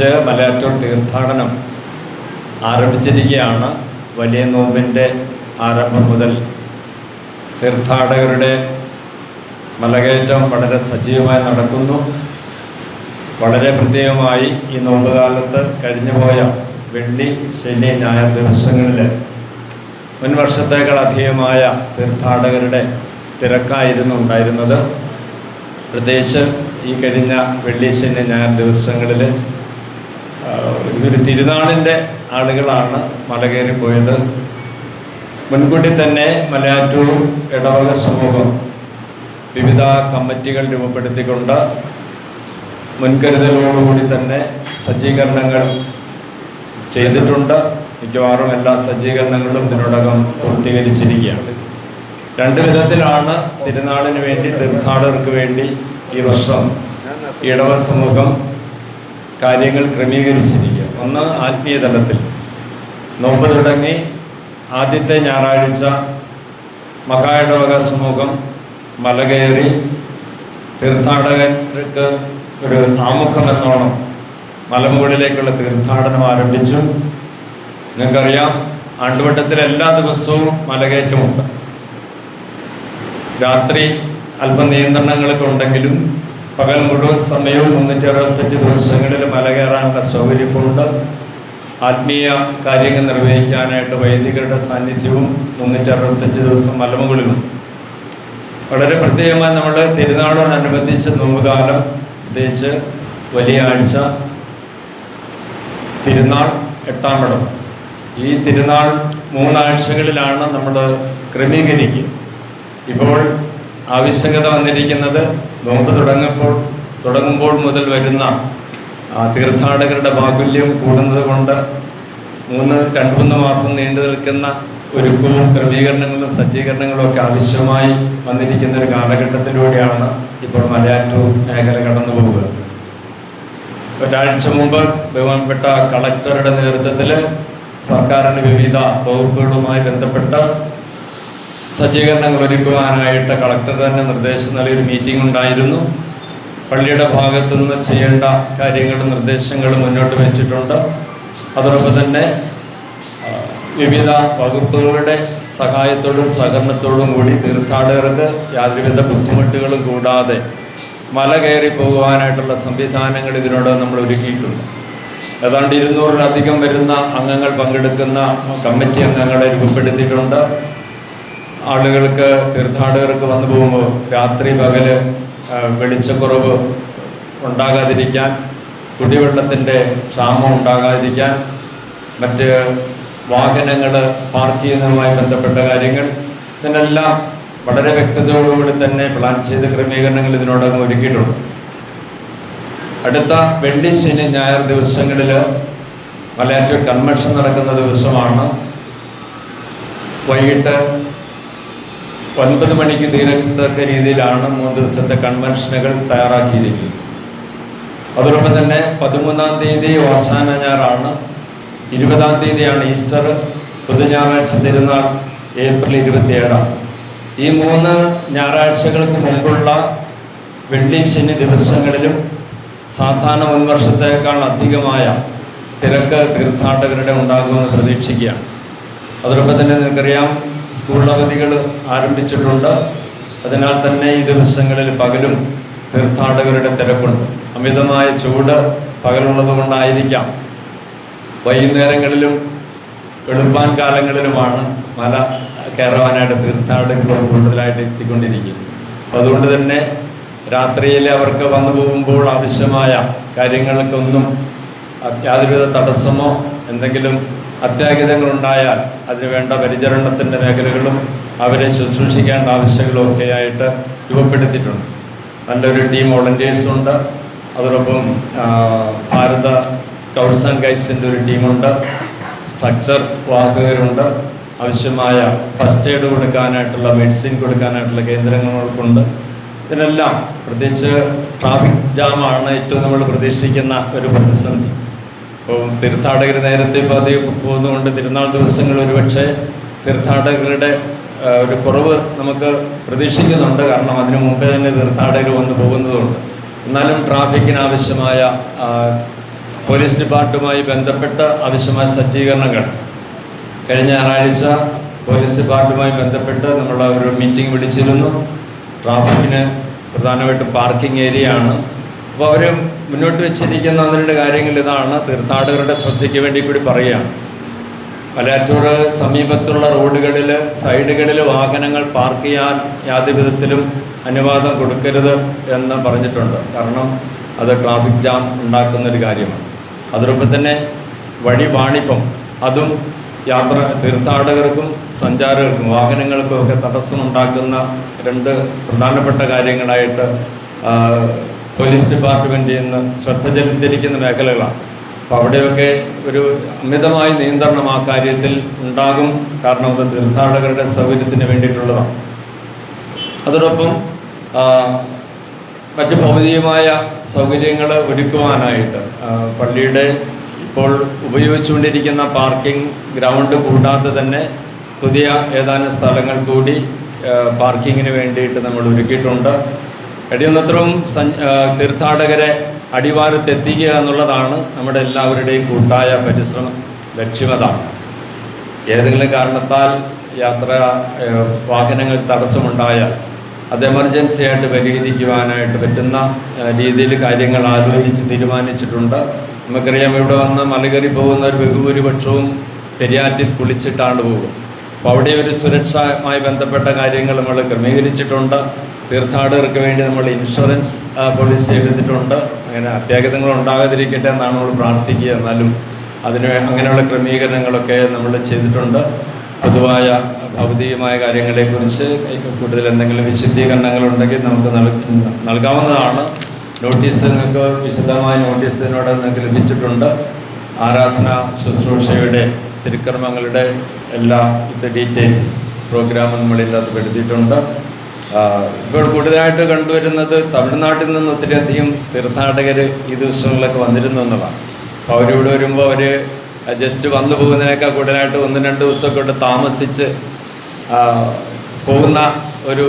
മലയാറ്റൂർ തീർത്ഥാടനം ആരംഭിച്ചിരിക്കുകയാണ്. വലിയ നോമ്പിന്റെ ആരംഭം മുതൽ തീർത്ഥാടകരുടെ മലകയറ്റം വളരെ സജീവമായി നടക്കുന്നു. വളരെ പ്രത്യേകമായി ഈ നോമ്പ് കാലത്ത് കഴിഞ്ഞുപോയ വെള്ളി ശനി ഞായർ ദിവസങ്ങളിൽ മുൻ വർഷത്തേക്കാൾ തീർത്ഥാടകരുടെ തിരക്കായിരുന്നു ഉണ്ടായിരുന്നത്. പ്രത്യേകിച്ച് ഈ കഴിഞ്ഞ വെള്ളി ശനി ഞായർ ദിവസങ്ങളിൽ ഒരു തിരുനാളിന്റെ ആളുകളാണ് മലകയറി പോയത് മുൻകൂട്ടി തന്നെ മലയാറ്റൂർ ഇടവക സമൂഹം വിവിധ കമ്മിറ്റികൾ രൂപപ്പെടുത്തിക്കൊണ്ട് മുൻകരുതലോടുകൂടി തന്നെ സജ്ജീകരണങ്ങൾ ചെയ്തിട്ടുണ്ട്. മിക്കവാറും എല്ലാ സജ്ജീകരണങ്ങളും ഇതിനോടകം പൂർത്തീകരിച്ചിരിക്കുകയാണ്. രണ്ട് വിധത്തിലാണ് തിരുനാളിന് വേണ്ടി തീർത്ഥാടകർക്ക് വേണ്ടി ഈ വർഷം ഇടവ സമൂഹം കാര്യങ്ങൾ ക്രമീകരിച്ചിരിക്കുക. ഒന്ന് ആത്മീയ തലത്തിൽ. നോമ്പ് തുടങ്ങി ആദ്യത്തെ ഞായറാഴ്ച മഹായിടവക സമൂഹം മലകയറി തീർത്ഥാടകർക്ക് ഒരു ആമുഖം എന്നോണം മലമുകളിലേക്കുള്ള തീർത്ഥാടനം ആരംഭിച്ചു. നിങ്ങൾക്കറിയാം ആണ്ടുവട്ടത്തിൽ എല്ലാ ദിവസവും മലകയറ്റമുണ്ട് രാത്രി അല്പം നിയന്ത്രണങ്ങളൊക്കെ ഉണ്ടെങ്കിലും പകൽ മുഴുവൻ സമയവും മുന്നൂറ്റി അറുപത്തഞ്ച് ദിവസങ്ങളിൽ മല കയറാനുള്ള സൗകര്യമുണ്ട് ആത്മീയ കാര്യങ്ങൾ നിർവഹിക്കാനായിട്ട് വൈദികരുടെ സാന്നിധ്യവും മുന്നൂറ്റി അറുപത്തഞ്ച് ദിവസം മലമുകളിലും. വളരെ പ്രത്യേകമായി നമ്മൾ തിരുനാളോടനുബന്ധിച്ച് നോമ്പുകാലം പ്രത്യേകിച്ച് വലിയ ആഴ്ച തിരുനാൾ എട്ടാമിടം ഈ തിരുനാൾ മൂന്നാഴ്ചകളിലാണ് നമ്മൾ ക്രമീകരിക്കുക. ഇപ്പോൾ ആവശ്യകത വന്നിരിക്കുന്നത് നോമ്പ് തുടങ്ങുമ്പോൾ തുടങ്ങുമ്പോൾ മുതൽ വരുന്ന തീർത്ഥാടകരുടെ ബാഹുല്യം കൂടുന്നത് കൊണ്ട് മൂന്ന് രണ്ട് മൂന്ന് മാസം നീണ്ടു നിൽക്കുന്ന ഒരുക്കവും ക്രമീകരണങ്ങളും സജ്ജീകരണങ്ങളും ഒക്കെ ആവശ്യമായി വന്നിരിക്കുന്ന ഒരു കാലഘട്ടത്തിലൂടെയാണ് ഇപ്പോൾ മലയാറ്റൂർ മേഖല കടന്നു പോവുക ഒരാഴ്ച മുമ്പ് ബഹുമാനപ്പെട്ട കളക്ടറുടെ നേതൃത്വത്തിൽ സർക്കാരിന് വിവിധ വകുപ്പുകളുമായി ബന്ധപ്പെട്ട സജ്ജീകരണങ്ങൾ ഒരുക്കുവാനായിട്ട് കളക്ടർ തന്നെ നിർദ്ദേശം നൽകിയൊരു മീറ്റിംഗ് ഉണ്ടായിരുന്നു. പള്ളിയുടെ ഭാഗത്തു നിന്ന് ചെയ്യേണ്ട കാര്യങ്ങളും നിർദ്ദേശങ്ങളും മുന്നോട്ട് വെച്ചിട്ടുണ്ട്. അതോടൊപ്പം തന്നെ വിവിധ വകുപ്പുകളുടെ സഹായത്തോടും സഹകരണത്തോടും കൂടി തീർത്ഥാടകർക്ക് യാതൊരുവിധ ബുദ്ധിമുട്ടുകളും കൂടാതെ മല കയറി പോകുവാനായിട്ടുള്ള സംവിധാനങ്ങൾ ഇതിനോട് നമ്മൾ ഒരുക്കിയിട്ടുണ്ട്. ഏതാണ്ട് ഇരുന്നൂറിലധികം വരുന്ന അംഗങ്ങൾ പങ്കെടുക്കുന്ന കമ്മിറ്റി അംഗങ്ങളെ രൂപപ്പെടുത്തിയിട്ടുണ്ട്. ആളുകൾക്ക് തീർത്ഥാടകർക്ക് വന്നു പോകുമ്പോൾ രാത്രി പകൽ വെളിച്ചക്കുറവ് ഉണ്ടാകാതിരിക്കാൻ കുടിവെള്ളത്തിന്റെ ക്ഷാമം ഉണ്ടാകാതിരിക്കാൻ മറ്റ് വാഹനങ്ങൾ പാർക്ക് ചെയ്യുന്നതുമായി ബന്ധപ്പെട്ട കാര്യങ്ങൾ ഇതിനെല്ലാം വളരെ വ്യക്തതയോടുകൂടി തന്നെ പ്ലാൻ ചെയ്ത ക്രമീകരണങ്ങൾ ഇതിനോടകം ഒരുക്കിയിട്ടുണ്ട്. അടുത്ത വെള്ളി ശനി ഞായർ ദിവസങ്ങളിൽ മലയാറ്റൂർ കൺവെൻഷൻ നടക്കുന്ന ദിവസമാണ്. വൈകിട്ട് ഒൻപത് മണിക്ക് തീരത്തക്ക രീതിയിലാണ് മൂന്ന് ദിവസത്തെ കൺവെൻഷനുകൾ തയ്യാറാക്കിയിരിക്കുന്നത്. അതോടൊപ്പം തന്നെ പതിമൂന്നാം തീയതി അവസാന ഞായറാണ്. ഇരുപതാം തീയതിയാണ് ഈസ്റ്റർ. പൊതുഞായറാഴ്ച തിരുനാൾ ഏപ്രിൽ ഇരുപത്തിയേഴാണ്. ഈ മൂന്ന് ഞായറാഴ്ചകൾക്ക് മുമ്പുള്ള വെള്ളി ശനി ദിവസങ്ങളിലും സാധാരണ മുൻവർഷത്തേക്കാൾ അധികമായ തിരക്ക് തീർത്ഥാടകരുടെ ഉണ്ടാകുമെന്ന് പ്രതീക്ഷിക്കുകയാണ്. അതോടൊപ്പം തന്നെ നിങ്ങൾക്കറിയാം സ്കൂൾ അവധികൾ ആരംഭിച്ചിട്ടുണ്ട്. അതിനാൽ തന്നെ ഈ ദിവസങ്ങളിൽ പകലും തീർത്ഥാടകരുടെ തിരക്കുണ്ട്. അമിതമായ ചൂട് പകലുള്ളത് കൊണ്ടായിരിക്കാം. വൈകുന്നേരങ്ങളിലും വെളുപ്പാൻ കാലങ്ങളിലുമാണ് മല കയറുവാനായിട്ട് തീർത്ഥാടകർ കൂടുതലായിട്ട് എത്തിക്കൊണ്ടിരിക്കുന്നത്. അപ്പോൾ അതുകൊണ്ട് തന്നെ രാത്രിയിൽ അവർക്ക് വന്നു പോകുമ്പോൾ ആവശ്യമായ കാര്യങ്ങൾക്കൊന്നും യാതൊരുവിധ തടസ്സമോ എന്തെങ്കിലും അത്യാഹിതങ്ങളുണ്ടായാൽ അതിന് വേണ്ട പരിചരണത്തിന്റെ മേഖലകളും അവരെ ശുശ്രൂഷിക്കേണ്ട ആവശ്യങ്ങളും ഒക്കെ ആയിട്ട് രൂപപ്പെടുത്തിയിട്ടുണ്ട്. നല്ലൊരു ടീം വോളണ്ടിയേഴ്സുണ്ട് അതോടൊപ്പം ഭാരത സ്കൗട്ട്സ് ആൻഡ് ഗൈഡ്സിന്റെ ഒരു ടീമുണ്ട്. സ്ട്രക്ചർ വാഹകരുണ്ട്. ആവശ്യമായ ഫസ്റ്റ് എയ്ഡ് കൊടുക്കാനായിട്ടുള്ള മെഡിസിൻ കൊടുക്കാനായിട്ടുള്ള കേന്ദ്രങ്ങൾക്കുണ്ട്. ഇതിനെല്ലാം പ്രത്യേകിച്ച് ട്രാഫിക് ജാമാണ് ഏറ്റവും നമ്മൾ പ്രതീക്ഷിക്കുന്ന ഒരു പ്രതിസന്ധി. ഇപ്പോൾ തീർത്ഥാടകർ നേരത്തെ പതിവ് പോകുന്നതുകൊണ്ട് തിരുനാൾ ദിവസങ്ങൾ ഒരുപക്ഷെ തീർത്ഥാടകരുടെ ഒരു കുറവ് നമുക്ക് പ്രതീക്ഷിക്കുന്നുണ്ട്. കാരണം അതിനു മുമ്പേ തന്നെ തീർത്ഥാടകർ വന്ന് പോകുന്നതുകൊണ്ട്. എന്നാലും ട്രാഫിക്കിന് ആവശ്യമായ പോലീസ് ഡിപ്പാർട്ടുമായി ബന്ധപ്പെട്ട ആവശ്യമായ സജ്ജീകരണങ്ങൾ. കഴിഞ്ഞ ഞായറാഴ്ച പോലീസ് ഡിപ്പാർട്ടുമായി ബന്ധപ്പെട്ട് നമ്മൾ ഒരു മീറ്റിംഗ് വിളിച്ചിരുന്നു. ട്രാഫിക്കിന് പ്രധാനമായിട്ടും പാർക്കിംഗ് ഏരിയ ആണ് അപ്പോൾ അവർ മുന്നോട്ട് വെച്ചിരിക്കുന്ന അതിന്റെ കാര്യങ്ങൾ ഇതാണ്. തീർത്ഥാടകരുടെ ശ്രദ്ധയ്ക്ക് വേണ്ടി കൂടി പറയുകയാണ്. മലയാറ്റൂർ സമീപത്തുള്ള റോഡുകളിൽ സൈഡുകളിൽ വാഹനങ്ങൾ പാർക്ക് ചെയ്യാൻ യാതൊരു വിധത്തിലും അനുവാദം കൊടുക്കരുത് എന്ന് പറഞ്ഞിട്ടുണ്ട്. കാരണം അത് ട്രാഫിക് ജാം ഉണ്ടാക്കുന്നൊരു കാര്യമാണ്. അതോടൊപ്പം തന്നെ വഴി വാണിപ്പം അതും യാത്ര തീർത്ഥാടകർക്കും സഞ്ചാരകർക്കും വാഹനങ്ങൾക്കും ഒക്കെ തടസ്സമുണ്ടാക്കുന്ന രണ്ട് പ്രധാനപ്പെട്ട കാര്യങ്ങളായിട്ട് പോലീസ് ഡിപ്പാർട്ട്മെന്റിൽ നിന്ന് ശ്രദ്ധ ചെലുത്തിയിരിക്കുന്ന മേഖലകളാണ്. അപ്പോൾ അവിടെയൊക്കെ ഒരു അമിതമായ നിയന്ത്രണം ആ കാര്യത്തിൽ ഉണ്ടാകും. കാരണം അത് തീർത്ഥാടകരുടെ സൗകര്യത്തിന് വേണ്ടിയിട്ടുള്ളതാണ്. അതോടൊപ്പം മറ്റ് ഭൗതികമായ സൗകര്യങ്ങൾ ഒരുക്കുവാനായിട്ട് പള്ളിയുടെ ഇപ്പോൾ ഉപയോഗിച്ചുകൊണ്ടിരിക്കുന്ന പാർക്കിംഗ് ഗ്രൗണ്ട് കൂടാതെ തന്നെ പുതിയ ഏതാനും സ്ഥലങ്ങൾ കൂടി പാർക്കിങ്ങിന് വേണ്ടിയിട്ട് നമ്മൾ ഒരുക്കിയിട്ടുണ്ട്. ആ, തീർത്ഥാടകരെ അടിവാരത്തെത്തിക്കുക എന്നുള്ളതാണ് നമ്മുടെ എല്ലാവരുടെയും കൂട്ടായ പരിശ്രമം ലക്ഷ്യമതാണ് ഏതെങ്കിലും കാരണത്താൽ യാത്ര വാഹനങ്ങൾ തടസ്സമുണ്ടായാൽ അത് എമർജൻസി ആയിട്ട് പരിഹരിക്കുവാനായിട്ട് പറ്റുന്ന രീതിയിൽ കാര്യങ്ങൾ ആലോചിച്ച് തീരുമാനിച്ചിട്ടുണ്ട്. നമുക്കറിയാം ഇവിടെ വന്ന് മലകറി പോകുന്ന ഒരു ബഹുഭൂരിപക്ഷവും പെരിയാറ്റിൽ കുളിച്ചിട്ടാണ് പോകും. അപ്പോൾ അവിടെ ഒരു സുരക്ഷയുമായി ബന്ധപ്പെട്ട കാര്യങ്ങൾ നമ്മൾ ക്രമീകരിച്ചിട്ടുണ്ട്. തീർത്ഥാടകർക്ക് വേണ്ടി നമ്മൾ ഇൻഷുറൻസ് പോളിസി എടുത്തിട്ടുണ്ട്. അങ്ങനെ അത്യാഹിതങ്ങൾ ഉണ്ടാകാതിരിക്കട്ടെ എന്നാണ് നമ്മൾ പ്രാർത്ഥിക്കുക. എന്നാലും അതിന് അങ്ങനെയുള്ള ക്രമീകരണങ്ങളൊക്കെ നമ്മൾ ചെയ്തിട്ടുണ്ട്. പൊതുവായ ഭൗതികമായ കാര്യങ്ങളെക്കുറിച്ച് കൂടുതൽ എന്തെങ്കിലും വിശദീകരണങ്ങൾ ഉണ്ടെങ്കിൽ നമുക്ക് നൽക- നൽകാവുന്നതാണ്. നോട്ടീസ് നിങ്ങൾക്ക് വിശദമായ നോട്ടീസ് ഇതിനോട് നിങ്ങൾക്ക് ലഭിച്ചിട്ടുണ്ട്. ആരാധന ശുശ്രൂഷയുടെ തിരുക്കർമ്മങ്ങളുടെ എല്ലാ ഇത് ഡീറ്റെയിൽസ് പ്രോഗ്രാം നമ്മൾ ഇതിനകത്ത് പെടുത്തിയിട്ടുണ്ട്. ഇപ്പോൾ കൂടുതലായിട്ട് കണ്ടുവരുന്നത് തമിഴ്നാട്ടിൽ നിന്ന് ഒത്തിരിയധികം തീർത്ഥാടകർ ഈ ദിവസങ്ങളിലൊക്കെ വന്നിരുന്നു എന്നതാണ് അപ്പോൾ അവരിവിടെ വരുമ്പോൾ അവർ ജസ്റ്റ് വന്നു പോകുന്നതിനേക്കാൾ കൂടുതലായിട്ട് ഒന്ന് രണ്ട് ദിവസമൊക്കെ കൊണ്ട് താമസിച്ച് പോകുന്ന ഒരു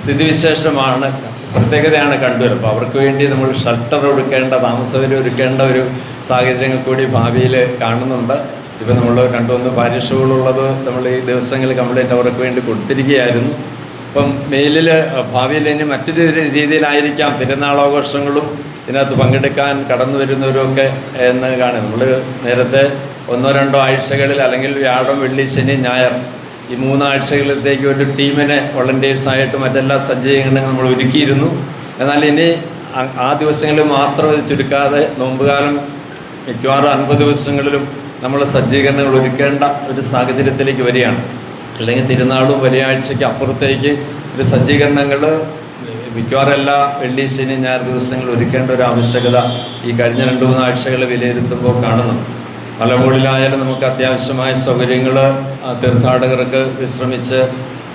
സ്ഥിതിവിശേഷമാണ് പ്രത്യേകതയാണ് കണ്ടുവരുന്നത്. അപ്പോൾ അവർക്ക് വേണ്ടി നമ്മൾ ഷെൽട്ടർ ഒരുക്കേണ്ട താമസവരും ഒരുക്കേണ്ട ഒരു സാഹചര്യങ്ങൾ കൂടി ഭാവിയിൽ കാണുന്നുണ്ട്. ഇപ്പോൾ നമ്മൾ രണ്ടു മൂന്ന് പാരിഷുകളുള്ളത് നമ്മൾ ഈ ദിവസങ്ങളിൽ കംപ്ലൈന്റ് അവർക്ക് വേണ്ടി കൊടുത്തിരിക്കുകയായിരുന്നു. അപ്പം മെയിലിൽ ഭാവിയിൽ ഇനി മറ്റൊരു രീതിയിലായിരിക്കാം. തിരുനാളാഘോഷങ്ങളും ഇതിനകത്ത് പങ്കെടുക്കാൻ കടന്നു വരുന്നവരൊക്കെ എന്ന് കാണും. നമ്മൾ നേരത്തെ ഒന്നോ രണ്ടോ ആഴ്ചകളിൽ അല്ലെങ്കിൽ വ്യാഴം വെള്ളി ശനി ഞായർ ഈ മൂന്നാഴ്ചകളിലത്തേക്ക് ഒരു ടീമിനെ വോളണ്ടിയേഴ്സായിട്ട് മറ്റെല്ലാ സജ്ജീകരണങ്ങൾ നമ്മൾ ഒരുക്കിയിരുന്നു. എന്നാൽ ഇനി ആ- ദിവസങ്ങളിൽ മാത്രം ചുരുക്കാതെ നോമ്പുകാലം മിക്കവാറും അൻപത് ദിവസങ്ങളിലും നമ്മൾ സജ്ജീകരണങ്ങൾ ഒരുക്കേണ്ട ഒരു സാഹചര്യത്തിലേക്ക് വരികയാണ്. അല്ലെങ്കിൽ തിരുനാളും വെള്ളിയാഴ്ചയ്ക്ക് അപ്പുറത്തേക്ക് ഒരു സജ്ജീകരണങ്ങൾ മിക്കവാറും എല്ലാ വെള്ളി ശനി ഞായർ ദിവസങ്ങൾ ഒരുക്കേണ്ട ഒരു ആവശ്യകത ഈ കഴിഞ്ഞ രണ്ട് മൂന്ന് ആഴ്ചകൾ വിലയിരുത്തുമ്പോൾ കാണുന്നു മലമുകളിലായാലും നമുക്ക് അത്യാവശ്യമായ സൗകര്യങ്ങൾ തീർത്ഥാടകർക്ക് വിശ്രമിച്ച്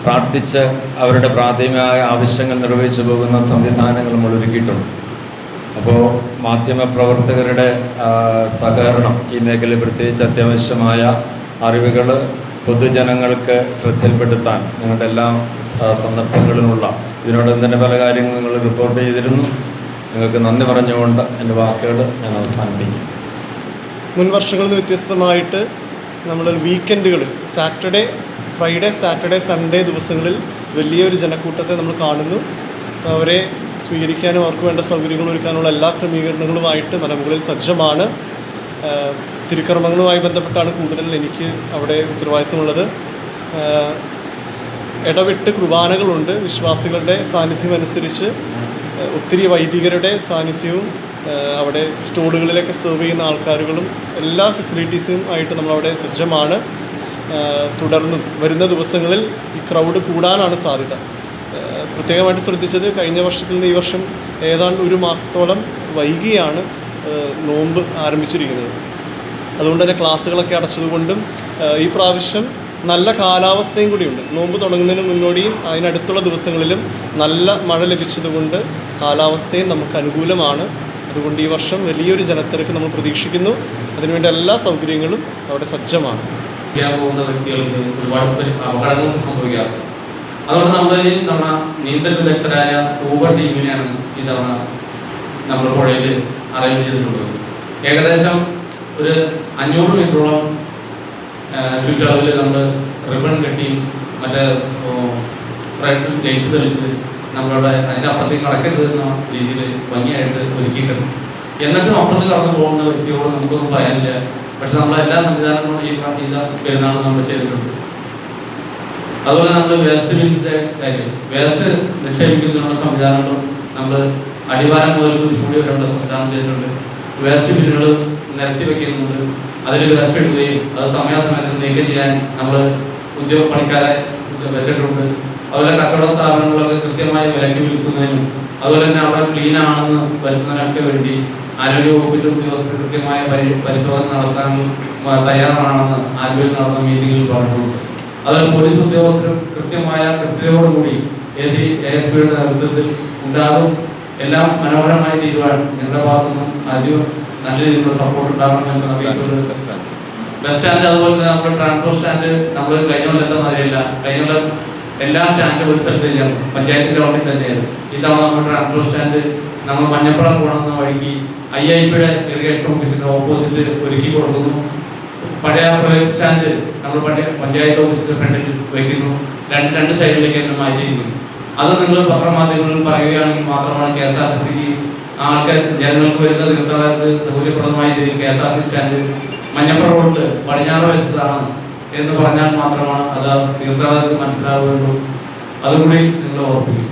പ്രാർത്ഥിച്ച് അവരുടെ പ്രാഥമിക ആവശ്യങ്ങൾ നിർവഹിച്ചു പോകുന്ന സംവിധാനങ്ങൾ നമ്മൾ ഒരുക്കിയിട്ടുണ്ട്. അപ്പോൾ മാധ്യമപ്രവർത്തകരുടെ പ്രവർത്തകരുടെ സഹകരണം ഈ മേഖലയിൽ പ്രത്യേകിച്ച് അത്യാവശ്യമായ അറിവുകൾ പൊതുജനങ്ങൾക്ക് ശ്രദ്ധയിൽപ്പെടുത്താൻ നിങ്ങളുടെ എല്ലാ സന്ദർഭങ്ങളിലുള്ള ഇതിനോടൊപ്പം തന്നെ പല കാര്യങ്ങളും നിങ്ങൾ റിപ്പോർട്ട് ചെയ്തിരുന്നു. നിങ്ങൾക്ക് നന്ദി പറഞ്ഞുകൊണ്ട് എന്റെ വാക്കുകൾ ഞാൻ അവസാനിപ്പിക്കും മുൻ വർഷങ്ങളിൽ നിന്ന് വ്യത്യസ്തമായിട്ട് നമ്മൾ വീക്കെൻഡുകളിൽ സാറ്റർഡേ ഫ്രൈഡേ സാറ്റർഡേ സൺഡേ ദിവസങ്ങളിൽ വലിയൊരു ജനക്കൂട്ടത്തെ നമ്മൾ കാണുന്നു. അവരെ സ്വീകരിക്കാനും അവർക്ക് വേണ്ട സൗകര്യങ്ങൾ ഒരുക്കാനുള്ള എല്ലാ ക്രമീകരണങ്ങളുമായിട്ട് മലമുകളിൽ സജ്ജമാണ്. തിരുക്കർമ്മങ്ങളുമായി ബന്ധപ്പെട്ടാണ് കൂടുതൽ എനിക്ക് അവിടെ ഉത്തരവാദിത്വമുള്ളത്. ഇടവിട്ട് കുർബാനകളുണ്ട്. വിശ്വാസികളുടെ സാന്നിധ്യം അനുസരിച്ച് ഒത്തിരി വൈദികരുടെ സാന്നിധ്യവും അവിടെ സ്റ്റോളുകളിലൊക്കെ സെർവ് ചെയ്യുന്ന ആൾക്കാരുകളും എല്ലാ ഫെസിലിറ്റീസും ആയിട്ട് നമ്മളവിടെ സജ്ജമാണ്. തുടർന്നും വരുന്ന ദിവസങ്ങളിൽ ഈ ക്രൗഡ് കൂടാനാണ് സാധ്യത. പ്രത്യേകമായിട്ട് ശ്രദ്ധിച്ചത് കഴിഞ്ഞ വർഷത്തിൽ നിന്ന് ഈ വർഷം ഏതാണ്ട് ഒരു മാസത്തോളം വൈകിയാണ് നോമ്പ് ആരംഭിച്ചിരിക്കുന്നത്. അതുകൊണ്ട് തന്നെ ക്ലാസ്സുകളൊക്കെ അടച്ചതുകൊണ്ടും ഈ പ്രാവശ്യം നല്ല കാലാവസ്ഥയും കൂടിയുണ്ട്. നോമ്പ് തുടങ്ങുന്നതിന് മുന്നോടിയും അതിനടുത്തുള്ള ദിവസങ്ങളിലും നല്ല മഴ ലഭിച്ചതുകൊണ്ട് കാലാവസ്ഥയും നമുക്ക് അനുകൂലമാണ്. അതുകൊണ്ട് ഈ വർഷം വലിയൊരു ജനത്തിരക്ക് നമ്മൾ പ്രതീക്ഷിക്കുന്നു. അതിനുവേണ്ട എല്ലാ സൗകര്യങ്ങളും അവിടെ സജ്ജമാണ്. ഒരുപാട് അപകടങ്ങളും സംഭവിക്കാറുണ്ട്. അതുകൊണ്ട് നമ്മൾ ഈ തവണ നീന്തൽ വിദഗ്ധരായ സ്കൂബ ടീമിനെയാണ് ഈ തവണ നമ്മൾ പുഴയിൽ അറേഞ്ച് ചെയ്തിട്ടുള്ളത്. ഏകദേശം ഒരു അഞ്ഞൂറ് മീറ്ററോളം ചുറ്റളവിൽ നമ്മൾ റിബൺ കെട്ടി മറ്റേ ലൈറ്റ് തെളിച്ച് നമ്മളുടെ അതിന്റെ അപ്പുറത്തേക്ക് നടക്കരുത് എന്ന രീതിയിൽ ഭംഗിയായിട്ട് ഒരുക്കിയിട്ടുണ്ട്. എന്നിട്ടും അപ്പുറത്ത് കടന്നു പോകുന്ന വ്യക്തിയോട് നമുക്കൊന്നും പറയാനില്ല. പക്ഷെ നമ്മളെല്ലാ സംവിധാനങ്ങളും ഈ പെരുന്നാൾ നമ്മൾ ചെയ്തിട്ടുണ്ട്. അതുപോലെ നമ്മൾ വേസ്റ്റ് ബിന്നിന്റെ കാര്യം. വേസ്റ്റ് നിക്ഷേപിക്കുന്നതിനുള്ള സംവിധാനങ്ങളും നമ്മൾ അടിവാരം മുതൽ സ്റ്റുഡിയോ വരെയുള്ള സംവിധാനം ചെയ്തിട്ടുണ്ട്. വേസ്റ്റ് ബിന്നുകൾ നിരത്തി വയ്ക്കുന്നുണ്ട് അതിൽ വേസ്റ്റ് ഇടുകയും അത് സമയാസമയത്ത് നീക്കം ചെയ്യാൻ നമ്മൾ ഉദ്യോഗ പണിക്കാരെ വെച്ചിട്ടുണ്ട്. അതുപോലെ കച്ചവട സ്ഥാപനങ്ങളൊക്കെ കൃത്യമായി വിലക്ക് വിൽക്കുന്നതിനും അതുപോലെ തന്നെ അവിടെ ക്ലീൻ ആണെന്ന് വരുന്നതിനൊക്കെ വേണ്ടി ആരോഗ്യ വകുപ്പിന്റെ ഉദ്യോഗസ്ഥർ കൃത്യമായ പരി പരിശോധന നടത്താൻ തയ്യാറാണെന്ന് ആരോഗ്യം നടന്ന മീറ്റിംഗിൽ പറഞ്ഞിട്ടുണ്ട്. അതുപോലെ പോലീസ് ഉദ്യോഗസ്ഥരും കൃത്യമായ കൃത്യതയോടുകൂടി എ സി എ എസ് പിയുടെ നേതൃത്വത്തിൽ ഉണ്ടാകും. എല്ലാം മനോഹരമായി തീരുവാൻ നിങ്ങളുടെ ഭാഗത്തു നിന്നും ആദ്യം നല്ല രീതിയിലുള്ള സപ്പോർട്ട് ഉണ്ടാകണം എന്ന് അറിയിച്ചുകൊണ്ട് ബസ് സ്റ്റാൻഡ് അതുപോലെ തന്നെ നമ്മുടെ ട്രാൻസ്പോർട്ട് സ്റ്റാൻഡ് നമ്മൾ കഴിഞ്ഞ കൊല്ലത്തെ മാതിരിയല്ല. കഴിഞ്ഞ കൊല്ലം എല്ലാ സ്റ്റാൻഡും ഒരു സ്ഥലത്ത് തന്നെയാണ്. പഞ്ചായത്തിന്റെ ഗ്രൗണ്ടിൽ തന്നെയാണ്. ഇത്തവണ നമ്മുടെ ട്രാൻസ്പോർട്ട് സ്റ്റാൻഡ് നമ്മൾ മഞ്ഞപ്പുറം പോകണമെന്ന വഴിക്ക് ഐ ഐ പിയുടെ ഇറിഗേഷൻ ഓഫീസിന്റെ ഓപ്പോസിറ്റ് ഒരുക്കി കൊടുക്കുന്നു. പഴയ പ്രൈവറ്റ് സ്റ്റാൻഡ് നമ്മൾ പഞ്ചായത്ത് ഓഫീസിന്റെ ഫ്രണ്ടിൽ വയ്ക്കുന്നു രണ്ട് രണ്ട് സൈഡിലേക്ക് തന്നെ മാറ്റിയിരിക്കുന്നു അത് നിങ്ങൾ പത്രമാധ്യമങ്ങളിൽ പറയുകയാണെങ്കിൽ മാത്രമാണ് കെ എസ് ആർ ടി സിക്ക് ആൾക്കാർ ജനങ്ങൾക്ക് വരുന്ന തീർത്ഥാടകർക്ക് സൗകര്യപ്രദമായ രീതിയിൽ K S R T stand Manjappura റോഡിൽ പടിഞ്ഞാറ് വശത്താണ് എന്ന് പറഞ്ഞാൽ മാത്രമാണ് അത് തീർത്ഥാടകർക്ക് മനസ്സിലാവുകയുള്ളൂ. അതുകൂടി നിങ്ങൾ ഓർപ്പിക്കും